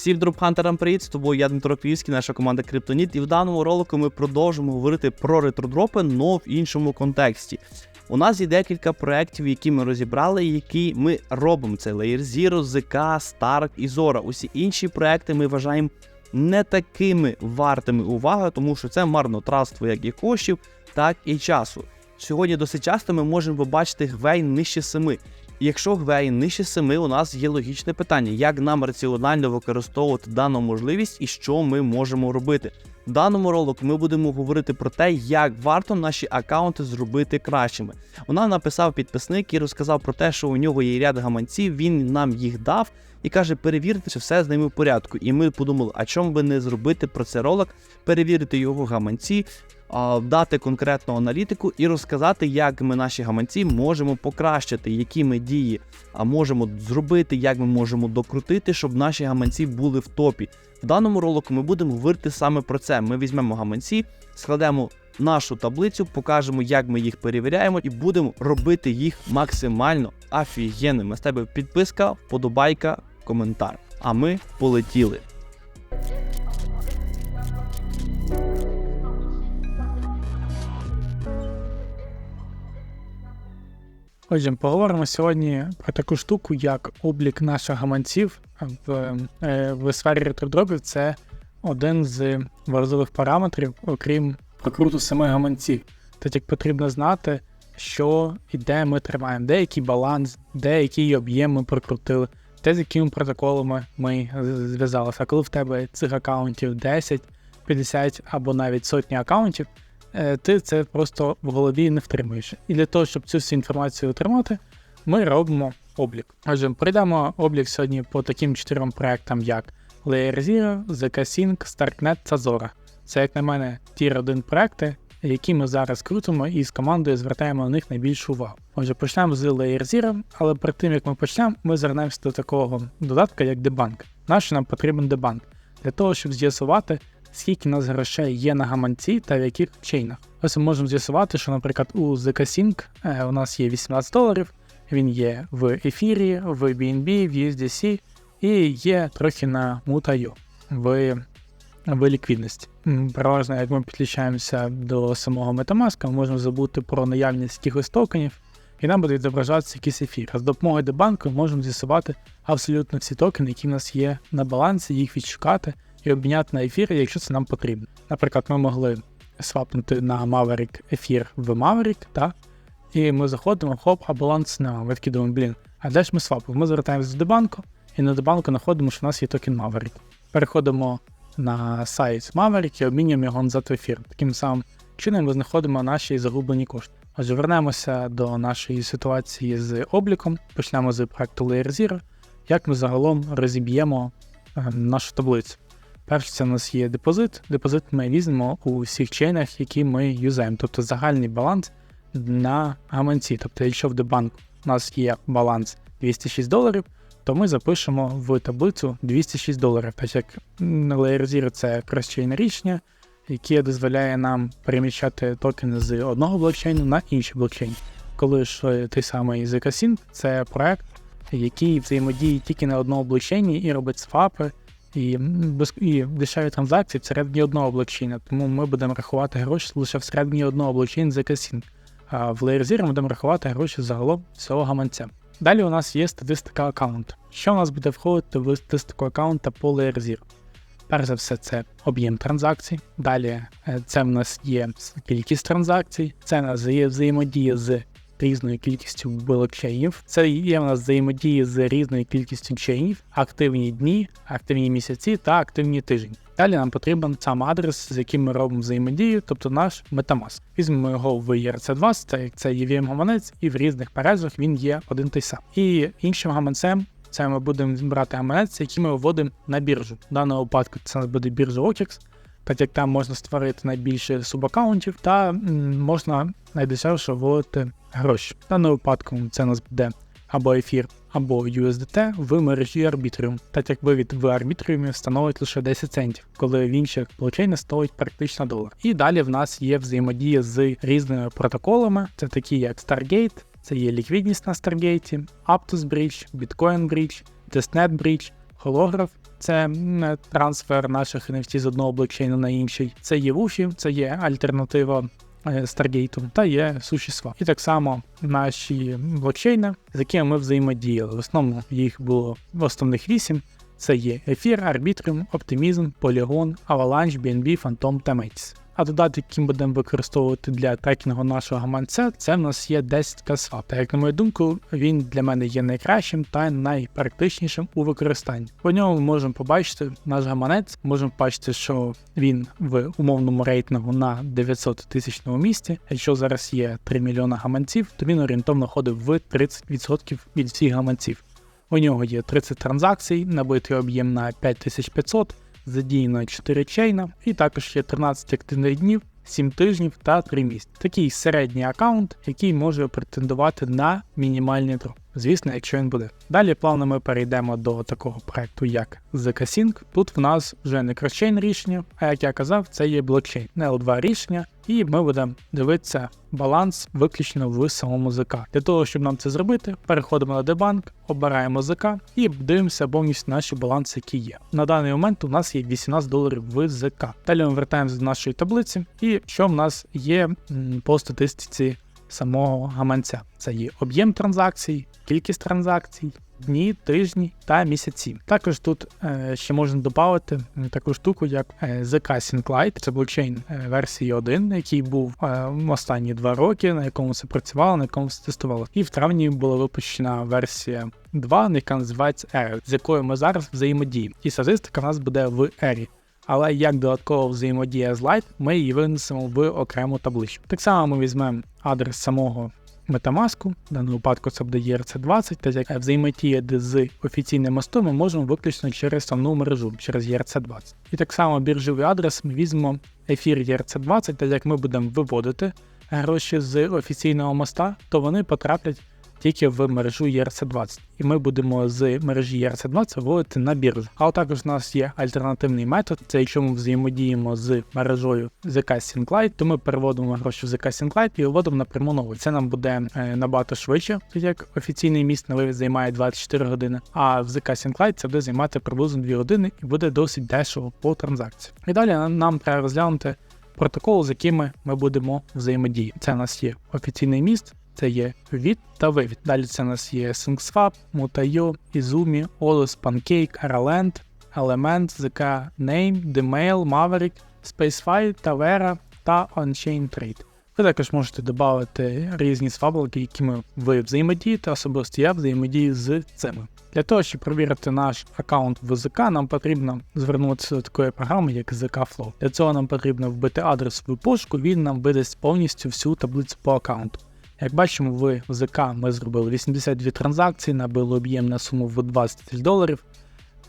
Всім дропхантерам привіт, з тобою я Дмитро Київський, наша команда Криптоніт. І в даному ролику ми продовжимо говорити про ретродропи, но в іншому контексті. У нас є декілька проєктів, які ми розібрали, які ми робимо. Це Layer Zero, ZK, Stark і Zora. Усі інші проекти ми вважаємо не такими вартими уваги, тому що це марнотратство як і коштів, так і часу. Сьогодні досить часто ми можемо побачити гвей нижче 7. Якщо гвей нижче 7, у нас є логічне питання, як нам раціонально використовувати дану можливість і що ми можемо робити. В даному ролику ми будемо говорити про те, як варто наші аккаунти зробити кращими. Вона написав підписник і розказав про те, що у нього є ряд гаманців, він нам їх дав і каже, перевірте, чи все з ними в порядку. І ми подумали, а чому би не зробити про це ролик, перевірити його гаманці, дати конкретну аналітику і розказати, як ми наші гаманці можемо покращити, які ми дії можемо зробити, як ми можемо докрутити, щоб наші гаманці були в топі. В даному ролику ми будемо говорити саме про це. Ми візьмемо гаманці, складемо нашу таблицю, покажемо, як ми їх перевіряємо, і будемо робити їх максимально офігенними. З тебе підписка, вподобайка, коментар. А ми полетіли. Отже, поговоримо сьогодні про таку штуку, як облік наших гаманців в, е, в сфері ретродропів. Це один з важливих параметрів, окрім прокруту самих гаманців. Як потрібно знати, що і де ми тримаємо, де який баланс, де який об'єм ми прокрутили, те, з якими протоколами ми зв'язалися. А коли в тебе цих аккаунтів 10, 50 або навіть сотні аккаунтів, ти це просто в голові не втримуєш. І для того, щоб цю всю інформацію отримати, ми робимо облік. Отже, пройдемо облік сьогодні по таким чотирьом проектам, як Layer Zero, ZK Sync, StarkNet та Zora. Це, як на мене, тір 1 проекти, які ми зараз крутимо і з командою звертаємо на них найбільшу увагу. Отже, почнемо з Layer Zero, але перед тим як ми почнемо, ми звернемося до такого додатка, як дебанк. Нащо нам потрібен дебанк? Для того, щоб з'ясувати, скільки у нас грошей є на гаманці та в яких чейнах. Ось ми можемо з'ясувати, що, наприклад, у ZK Sync е, у нас є 18 доларів, він є в ефірі, в BNB, в USDC і є трохи на Muta.io в, в ліквідності. Переважно, як ми підключаємося до самого Metamask, ми можемо забути про наявність якихось токенів, і нам буде відображатися якийсь ефір. А з допомогою дебанку ми можемо з'ясувати абсолютно всі токени, які в нас є на балансі, їх відшукати і обміняти на ефір, якщо це нам потрібно. Наприклад, ми могли свапнути на Maverick ефір в Maverick, та? і ми заходимо, хоп, а баланс нема. Ми такі думаємо, блін, а де ж ми свапили? Ми звертаємося до дебанку, і на дебанку знаходимо, що в нас є токен Maverick. Переходимо на сайт Maverick і обмінюємо його назад в ефір. Таким самим чином ми знаходимо наші загублені кошти. Отже, вернемося до нашої ситуації з обліком. Почнемо з проекту Layer Zero. Як ми загалом розіб'ємо е, нашу таблицю. Перше, це у нас є депозит. Депозит ми візьмемо у всіх чейнах, які ми юзаємо, тобто загальний баланс на гаманці. Тобто, якщо в дебанк у нас є баланс 206 доларів, то ми запишемо в таблицю 206 доларів. Так як Layer Zero це кросчейн рішення, яке дозволяє нам переміщати токени з одного блокчейну на інший блокчейн. Коли ж той самий ZK це проект, який взаємодіє тільки на одному блокчейні і робить свапи і, і дешеві транзакції всередині одного блокчейна. Тому ми будемо рахувати гроші лише всередині одного блокчейну ZK А в Layer Zero ми будемо рахувати гроші загалом всього гаманця. Далі у нас є статистика аккаунту. Що у нас буде входити в статистику аккаунта по Layer Zero? Перш за все, це об'єм транзакцій. Далі е, це в нас є кількість транзакцій, це в нас є взаємодія з різною кількістю блокчейнів. Це є в нас взаємодія з різною кількістю чейнів, активні дні, активні місяці та активні тижні. Далі нам потрібен сам адрес, з яким ми робимо взаємодію, тобто наш Metamask. Візьмемо його в ERC20, це, це EVM гаманець, і в різних перезвах він є один той сам. І іншим гаманцем це ми будемо брати гаманець, який ми вводимо на біржу. В даному випадку це буде біржа OKEX, так як там можна створити найбільше субаккаунтів, та можна найдешевше вводити гроші. В даному випадку це нас буде або ефір, або USDT в мережі Arbitrium, так як вивід в Arbitrium становить лише 10 центів, коли в інших блокчейнах стоїть практично долар. І далі в нас є взаємодія з різними протоколами, це такі як Stargate, це є ліквідність на Stargate, Aptos Bridge, Bitcoin Bridge, Testnet Bridge, Холограф. Це трансфер наших NFT з одного блокчейну на інший. Це є Wufy, це є альтернатива е, Stargate, та є SushiSwap. І так само наші блокчейни, з якими ми взаємодіяли. В основному їх було в основних вісім. Це є Ефір, Arbitrum, Optimism, Polygon, Avalanche, BNB, Phantom та Metis. А додаток, який ми будемо використовувати для трекінгу нашого гаманця, це в нас є 10 Swap. Та як на мою думку, він для мене є найкращим та найпрактичнішим у використанні. По ньому ми можемо побачити наш гаманець, можемо побачити, що він в умовному рейтингу на 900 тисячному місці. Якщо зараз є 3 мільйона гаманців, то він орієнтовно ходить в 30% від всіх гаманців. У нього є 30 транзакцій, набитий об'єм на 5500, задіяно 4 чейна, і також є 13 активних днів, 7 тижнів та 3 місяці. Такий середній аккаунт, який може претендувати на мінімальний дроп. Звісно, якщо він буде. Далі плавно ми перейдемо до такого проекту, як ZK Sync. Тут в нас вже не кросчейн рішення, а як я казав, це є блокчейн, не L2 рішення, і ми будемо дивитися баланс виключно в самому ЗК. Для того, щоб нам це зробити, переходимо на дебанк, обираємо ЗК і дивимося повністю наші баланси, які є. На даний момент у нас є 18 доларів в ЗК. Далі ми вертаємося до нашої таблиці, і що в нас є по статистиці самого гаманця. Це є об'єм транзакцій, кількість транзакцій, дні, тижні та місяці. Також тут е, ще можна додати таку штуку, як е, ZK Sync Lite. Це блокчейн е, версії 1, який був останні два роки, на якому це працювало, на якому це тестувало. І в травні була випущена версія 2, яка називається Air, з якою ми зараз взаємодіємо. І статистика в нас буде в Air. Але як додаткова взаємодія з Lite, ми її винесемо в окрему табличку. Так само ми візьмемо адрес самого Metamask, в даному випадку це буде ERC20, та як взаємодіяти з офіційним мостом ми можемо виключно через основну мережу, через ERC20. І так само біржовий адрес ми візьмемо ефір ERC20, та як ми будемо виводити гроші з офіційного моста, то вони потраплять тільки в мережу ERC20. І ми будемо з мережі ERC20 виводити на біржу. А також у нас є альтернативний метод. Це якщо ми взаємодіємо з мережою ZK SyncLite, то ми переводимо гроші в ZK SyncLite і виводимо напряму нову. Це нам буде е, набагато швидше, як офіційний міст на вивід займає 24 години. А в ZK SyncLite це буде займати приблизно 2 години і буде досить дешево по транзакції. І далі нам треба розглянути протокол, з якими ми будемо взаємодіяти. Це у нас є офіційний міст, це є від та вивід. Далі це у нас є SyncSwap, Mutaio, Izumi, Olus, Pancake, Araland, Element, ZK Name, Demail, Maverick, SpaceFi, Tavera та OnChain Trade. Ви також можете додати різні сваблики, якими ви взаємодієте, особисто я взаємодію з цими. Для того, щоб перевірити наш аккаунт в ЗК, нам потрібно звернутися до такої програми, як ZK Flow. Для цього нам потрібно вбити адрес в пошуку, він нам видасть повністю всю таблицю по аккаунту. Як бачимо, в ЗК ми зробили 82 транзакції, набили об'єм на суму в 20 тисяч доларів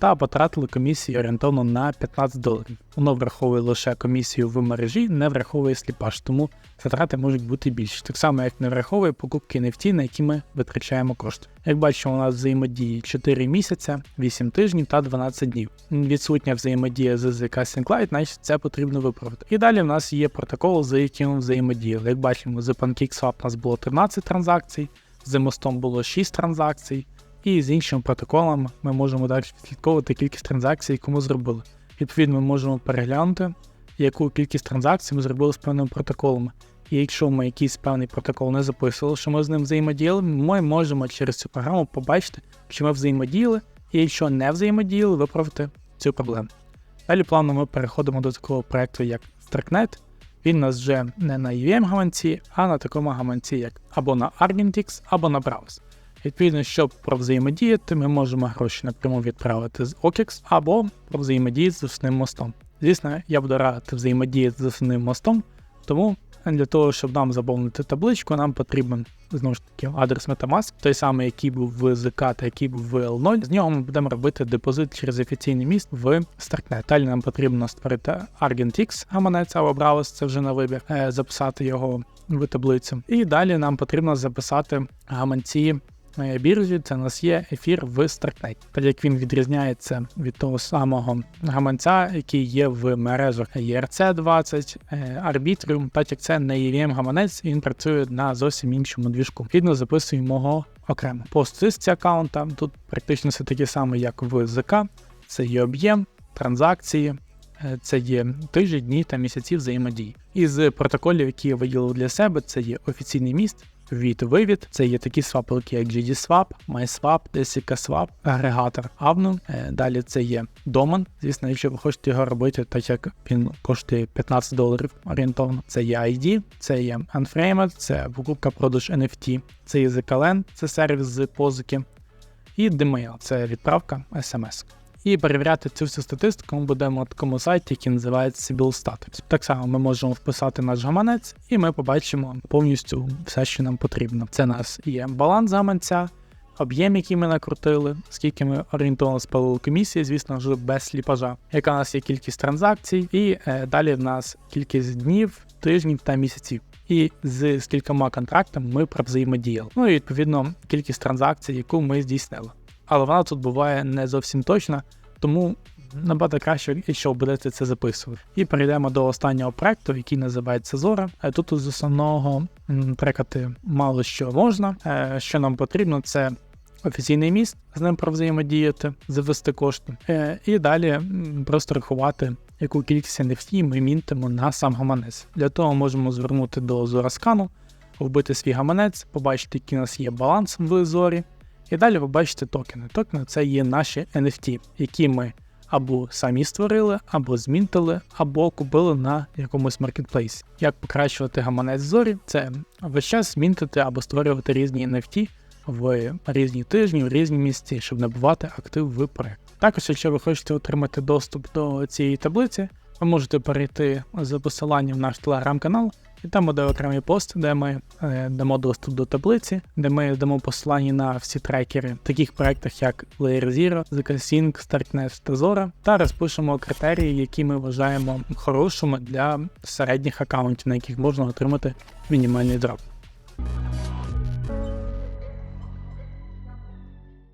та потратили комісію орієнтовно на 15 доларів. Воно враховує лише комісію в мережі, не враховує сліпаш, тому затрати можуть бути більші. Так само, як не враховує покупки NFT, на які ми витрачаємо кошти. Як бачимо, у нас взаємодії 4 місяця, 8 тижнів та 12 днів. Відсутня взаємодія з ZK SyncLite, значить це потрібно виправити. І далі в нас є протокол, за яким взаємодіяли. Як бачимо, з PancakeSwap у нас було 13 транзакцій, з мостом було 6 транзакцій, і з іншими протоколами ми можемо далі відслідковувати кількість транзакцій, яку ми зробили. Відповідно, ми можемо переглянути, яку кількість транзакцій ми зробили з певними протоколами. І якщо ми якийсь певний протокол не записували, що ми з ним взаємодіяли, ми можемо через цю програму побачити, що ми взаємодіяли, і якщо не взаємодіяли, виправити цю проблему. Далі плавно ми переходимо до такого проекту, як Starknet. Він у нас вже не на EVM гаманці, а на такому гаманці, як або на Argentix, або на Browse. Відповідно, щоб провзаємодіяти, ми можемо гроші напряму відправити з OKEX або провзаємодіяти з основним мостом. Звісно, я буду радити взаємодіяти з основним мостом, тому для того, щоб нам заповнити табличку, нам потрібен знову ж таки адрес Metamask, той самий, який був в ЗК та який був в L0. З нього ми будемо робити депозит через офіційний міст в Starknet. Далі нам потрібно створити Argentix гаманець або Browse, це вже на вибір, е, записати його в таблицю. І далі нам потрібно записати гаманці біржі, це у нас є ефір в Starknet. Так як він відрізняється від того самого гаманця, який є в мережах ERC20, е, Arbitrium, так як це не EVM гаманець, він працює на зовсім іншому двіжку. Відповідно, записуємо його окремо. По статистиці аккаунта тут практично все таке саме, як в ЗК. Це є об'єм, транзакції, е, це є тижні, дні та місяці взаємодії. Із протоколів, які я виділив для себе, це є офіційний міст, ввід-вивід, це є такі свапилки, як GDSwap, MySwap, DesikaSwap, агрегатор Avnum. Е, Далі це є домен. Звісно, якщо ви хочете його робити, так як він коштує 15 доларів орієнтовно. Це є ID, це є Unframed, це покупка продаж NFT, це є ZKLN, це сервіс з позики, і Dmail, це відправка SMS. І перевіряти цю всю статистику ми будемо на такому сайті, який називається SibylStat. Так само ми можемо вписати наш гаманець, і ми побачимо повністю все, що нам потрібно. Це нас є баланс гаманця, об'єм, який ми накрутили, скільки ми орієнтовно спалили комісії, звісно ж, без сліпажа, яка у нас є кількість транзакцій, і е, далі в нас кількість днів, тижнів та місяців. І з скількома контрактами ми взаємодіяли. Ну і відповідно кількість транзакцій, яку ми здійснили. Але вона тут буває не зовсім точна, тому набагато краще, якщо будете це записувати. І перейдемо до останнього проекту, який називається Зора. Е, Тут з основного трекати мало що можна. Е, Що нам потрібно, це офіційний міст, з ним провзаємодіяти, завести кошти. Е, І далі просто рахувати, яку кількість NFT ми мінтимо на сам гаманець. Для того можемо звернути до Зораскану, вбити свій гаманець, побачити, який у нас є баланс в зорі. І далі ви бачите токени. Токени це є наші NFT, які ми або самі створили, або змінтили, або купили на якомусь маркетплейсі. Як покращувати гаманець зорі, це весь час змінтити або створювати різні NFT в різні тижні, в різні місці, щоб набувати актив в проект. Також, якщо ви хочете отримати доступ до цієї таблиці, ви можете перейти за посиланням в наш телеграм-канал, і там буде окремий пост, де ми е, дамо доступ до таблиці, де ми дамо посилання на всі трекери в таких проектах, як Layer Zero, ZK-Sync, StarkNet та Zora, та розпишемо критерії, які ми вважаємо хорошими для середніх аккаунтів, на яких можна отримати мінімальний дроп.